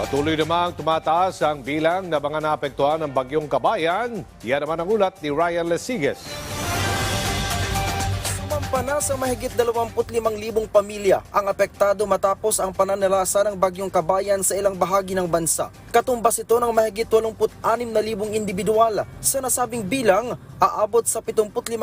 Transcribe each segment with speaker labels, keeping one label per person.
Speaker 1: Patuloy namang tumataas ang bilang na mga naapektuhan ng bagyong kabayan. Yan naman ang ulat ni Ryan Lesiges.
Speaker 2: Sumampa na sa mahigit 25,000 pamilya ang apektado matapos ang pananalasa ng bagyong kabayan sa ilang bahagi ng bansa. Katumbas ito ng mahigit 86,000 individual. Sa nasabing bilang, aabot sa 75,000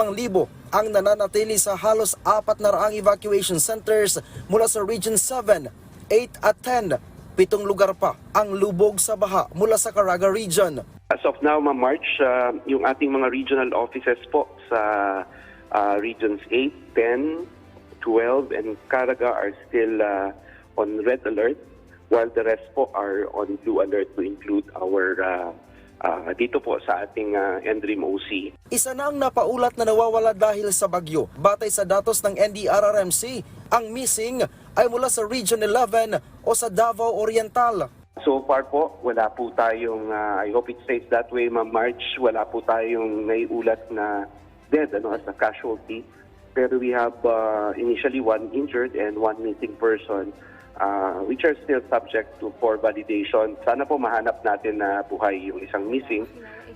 Speaker 2: ang nananatili sa halos apat na raang evacuation centers mula sa Region 7, 8 at 10. Pitong lugar pa ang lubog sa baha mula sa Caraga Region.
Speaker 3: As of now, Ma'am March, uh, yung ating mga regional offices po sa uh, regions 8, 10, 12, and Caraga are still uh, on red alert, while the rest po are on blue alert to include our uh, uh, dito po sa ating uh, NDRIM OC.
Speaker 2: Isa na ang napaulat na nawawala dahil sa bagyo. Batay sa datos ng NDRRMC, ang missing ay mula sa Region 11 o sa Davao Oriental.
Speaker 3: So far po, wala po tayong, uh, I hope it stays that way, Ma'am March, wala po tayong naiulat na dead ano, as a casualty. Pero we have uh, initially one injured and one missing person uh, which are still subject to for validation. Sana po mahanap natin na buhay yung isang missing.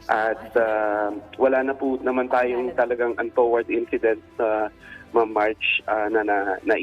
Speaker 3: At uh, wala na po naman tayong talagang untoward incident sa Ma'am March uh, na, na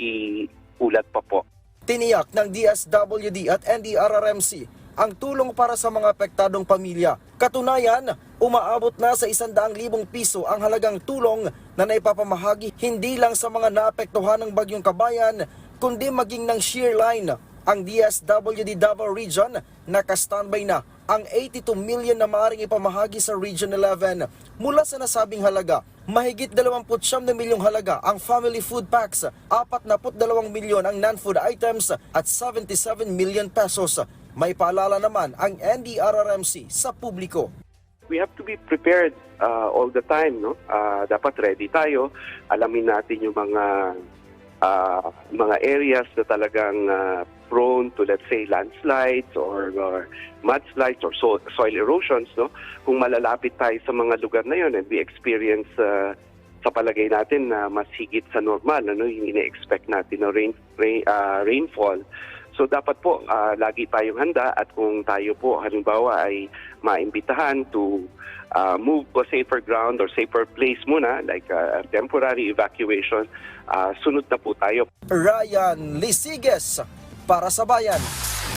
Speaker 3: naiulat pa po.
Speaker 2: Tiniyak ng DSWD at NDRRMC ang tulong para sa mga apektadong pamilya. Katunayan, umaabot na sa 100,000 piso ang halagang tulong na naipapamahagi hindi lang sa mga naapektuhan ng bagyong kabayan, kundi maging ng shear line. Ang DSWD Davao Region naka-standby na ang 82 million na maaaring ipamahagi sa Region 11 mula sa nasabing halaga. Mahigit 29 na milyong halaga ang family food packs, 42 milyon ang non-food items at 77 million pesos. May paalala naman ang NDRRMC sa publiko.
Speaker 3: we have to be prepared uh, all the time, no? Uh, dapat ready tayo. Alamin natin yung mga uh, mga areas na talagang uh, prone to let's say landslides or, or mudslides or so, soil erosions, no? Kung malalapit tayo sa mga lugar na yun and we experience uh, sa palagay natin na mas higit sa normal, ano, yung ine-expect natin na rain, rain, uh, rainfall. So dapat po ah, lagi tayong handa at kung tayo po halimbawa ay maimbitahan to ah, move to safer ground or safer place muna like ah, temporary evacuation, ah, sunod na po tayo.
Speaker 2: Ryan Lisiges para sa bayan.